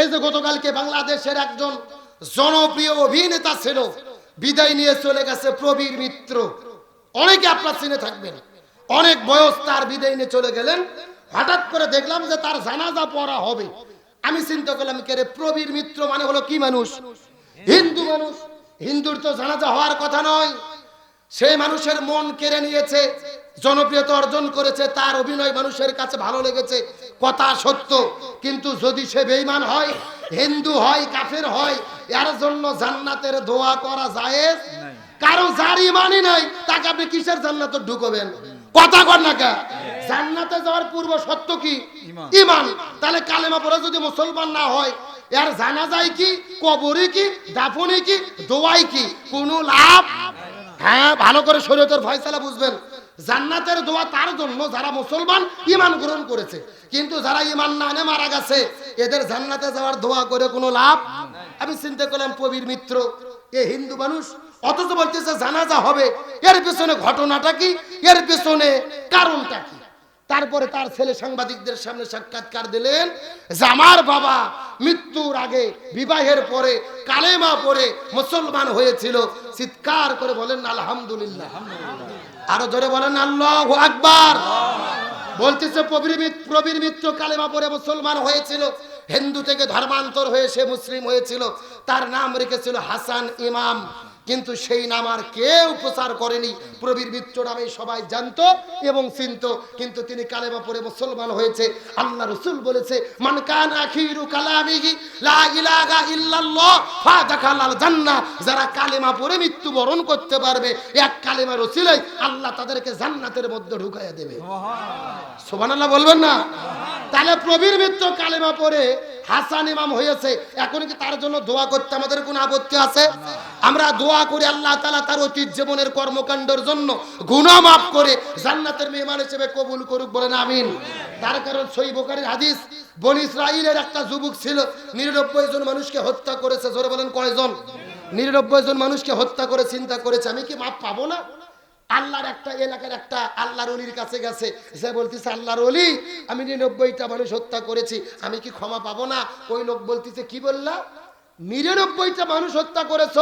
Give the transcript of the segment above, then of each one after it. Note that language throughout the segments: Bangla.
এই যে গতকালকে বাংলাদেশের একজন জনপ্রিয় অভিনেতা ছিল, বিদায় নিয়ে চলে গেছে প্রবীর মিত্র। অনেকে আপনার চিনে থাকবেন। অনেক বয়স তার বিদায় নিয়ে চলে গেলেন। হঠাৎ করে দেখলাম যে তার জানাজা পড়া হবে। আমি চিন্তা করলাম, কে রে, প্রবীর মিত্র মানে হলো কি মানুষ? হিন্দু মানুষ। হিন্দুর তো জানাজা হওয়ার কথা নয়। সেই মানুষের মন কেড়ে নিয়েছে জনপ্রিয়তা অর্জন করেছে তার অভিনয় মানুষের কাছে ভালো লেগেছে কথা সত্য। কিন্তু যদি সে বেঈমান হয় হিন্দু হয় কাফের হয় এর জন্য জান্নাতের দোয়া করা যায় কারও যার ইমানই নাই তাকে আপনি কিসের জান্নাতে ঢুকবেন? কথা কর না কে জান্নাতে যাওয়ার পূর্ব সত্য কি? ইমান। তাহলে কালেমা পড়ে যদি মুসলমান না হয় এর জানা যায় কি কবরে কি দাফনে কি দোয়াই কি কোনো লাভ হ্যাঁ ভালো করে শরীয়তের ফয়সালা বুঝবেন। জান্নাতের দোয়া তার জন্য যারা মুসলমান ইমান গ্রহণ করেছে। কিন্তু যারা ইমান না এনে মারা গেছে, এদের জান্নাতে যাওয়ার দোয়া করে কোনো লাভ আমি চিন্তা করলাম, প্রবীর মিত্র, এ হিন্দু মানুষ, অথচ বলতেছে জানাজা হবে। এর পেছনে ঘটনাটা কি? এর পেছনে কারণটা কি? তারপরে তার ছেলে সাংবাদিকদের সামনে সাক্ষাৎকার দিলেন যে আমার বাবা মৃত্যুর আগে বিবাহের পরে কালেমা পরে মুসলমান হয়েছিল। চিৎকার করে বলেন, আলহামদুলিল্লাহ। আরও জোরে বলেন, আল্লাহ আকবার। বলতেছে, প্রবীর মিত্র কালেমা পরে মুসলমান হয়েছিল। হিন্দু থেকে ধর্মান্তর হয়ে সে মুসলিম হয়েছিল। তার নাম রেখেছিল হাসান ইমাম। কিন্তু সেই নাম আর কেউ প্রচার করেনি। প্রবীর মিত্র নামে সবাই জানতো এবং চিনত। কিন্তু তিনি কালেমা পরে মুসলমান হয়েছে। আল্লাহ রসুল বলেছে মান কান আখিরু কালামিহি লা ইলাহা ইল্লাল্লাহ ফাদাখালাল জান্নাহ। যারা কালেমা পরে মৃত্যুবরণ করতে পারবে এক কালেমা রসিলাই আল্লাহ তাদেরকে জান্নাতের মধ্যে ঢুকাইয়া দেবে। সুবহানাল্লাহ বলবেন না? তাহলে প্রবীর মিত্র কালেমা পরে হাসান ইমাম হয়েছে। এখন কি তার জন্য দোয়া করতে আমাদের কোনো আপত্তি আছে? আমরা দোয়া করি আল্লাহ তাআলা তার অতীত জীবনের কর্মকাণ্ডের জন্য গুনাহ মাফ করে জান্নাতের মেহমান হিসেবে কবুল করুক বলেন, আমিন। তার কারণ সই বোকারের হাদিস, বন ইসরাইলের একটা যুবক ছিল, নিরানব্বই জন মানুষকে হত্যা করেছে। জোরে বলেন কয়জন? নিরানব্বই জন মানুষকে হত্যা করে, চিন্তা করেছে, আমি কি মাপ পাবো না? আল্লাহর একটা এলাকার একটা আল্লাহর অলির কাছে গেছে। সে বলতেছে, আল্লাহর অলি, আমি নিরানব্বইটা মানুষ হত্যা করেছি, আমি কি ক্ষমা পাবো না? ওই লোক বলতেছে, কি বললা? নিরানব্বইটা মানুষ হত্যা করেছ।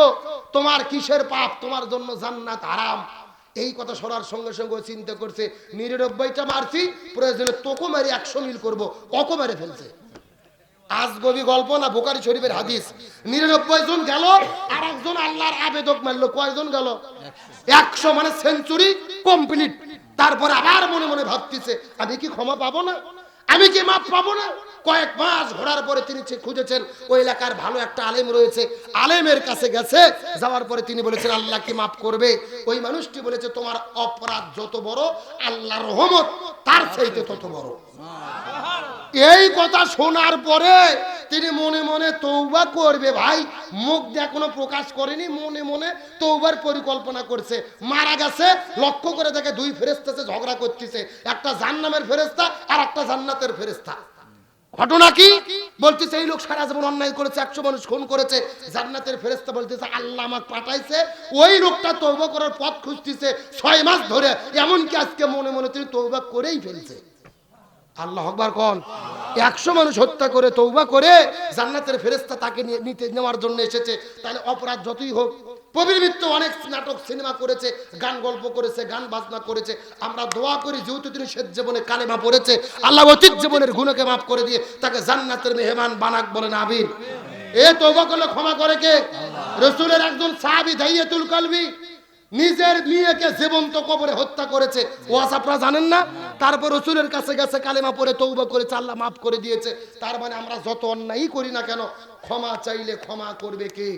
তোমার কিসের পাপ? তোমার জন্য জান্নাত আরাম এই কথা শোনার সঙ্গে সঙ্গে চিন্তা করছে, নিরানব্বইটা মারছি, প্রয়োজনে তোকে মারি একশো মিল করব। অকো মেরে ফেলছে? আজগবি গল্প না বোকারি শরীফের হাদিস? নিরানব্বই জন গেল আর একজন আল্লাহর আবেদক মারলো। কয়জন গেল? একশো মানে সেঞ্চুরি কমপ্লিট তারপরে আবার মনে মনে ভাবতেছে, আমি কি ক্ষমা পাবো না? আমি কি মাপ পাবো না? কয়েক মাস ঘোরার পরে তিনি খুঁজেছেন, ওই এলাকার ভালো একটা আলেম রয়েছে, আলেমের কাছে গেছে। যাওয়ার পরে তিনি বলেছেন, আল্লাহ কি মাফ করবে? ওই মানুষটি বলেছে, তোমার অপরাধ যত বড়, আল্লাহর রহমত তার চাইতে তত বড়। এই কথা শোনার পরে তিনি মনে মনে তৌবা করবে, ভাই, মুখ দিয়ে এখনও প্রকাশ করেনি, মনে মনে তৌবার পরিকল্পনা করছে। মারা গেছে, লক্ষ্য করে দেখে দুই ফেরেস্তা সে ঝগড়া করতেছে। একটা জান্নামের ফেরেস্তা আর একটা জান্নাতের ফেরেস্তা ঘটনা কি? বলতেছে, এই লোক সারা জীবন অন্যায় করেছে, একশো মানুষ খুন করেছে। জান্নাতের ফেরেস্তা বলতেছে, আল্লাহ আমাকে পাঠাইছে, ওই লোকটা তৌবা করার পথ খুঁজতেছে ছয় মাস ধরে। এমনকি আজকে মনে মনে তিনি তৌবা করেই ফেলছে। আল্লাহ আকবার কন? একশো মানুষ হত্যা করে তৌবা করে জান্নাতের ফেরেস্তা তাকে নিতে, নেওয়ার জন্য এসেছে। তাহলে অপরাধ যতই হোক, প্রবীর মিত্র অনেক নাটক, সিনেমা করেছে, গান গল্প করেছে, গান বাজনা করেছে। আমরা দোয়া করি যেহেতু তিনি শেষ জীবনে কালেমা পড়েছে, আল্লাহ অতীত জীবনের গুণকে মাফ করে দিয়ে তাকে জান্নাতের মেহমান বানাক বলেন আবির এ তৌবা করলে ক্ষমা করে কে? রসুলের একজন সাহাবি, দাইয়াতুল কালবি। নিজের মেয়েকে জীবন্ত কবরে হত্যা করেছে। ওয়াজ আপনারা জানেন না? তারপর রসুলের কাছে গেছে, কালেমা পরে তৌবা করে চাল্লা মাফ করে দিয়েছে। তার মানে আমরা যত অন্যায়ই করি না কেন, ক্ষমা চাইলে ক্ষমা করবে কে?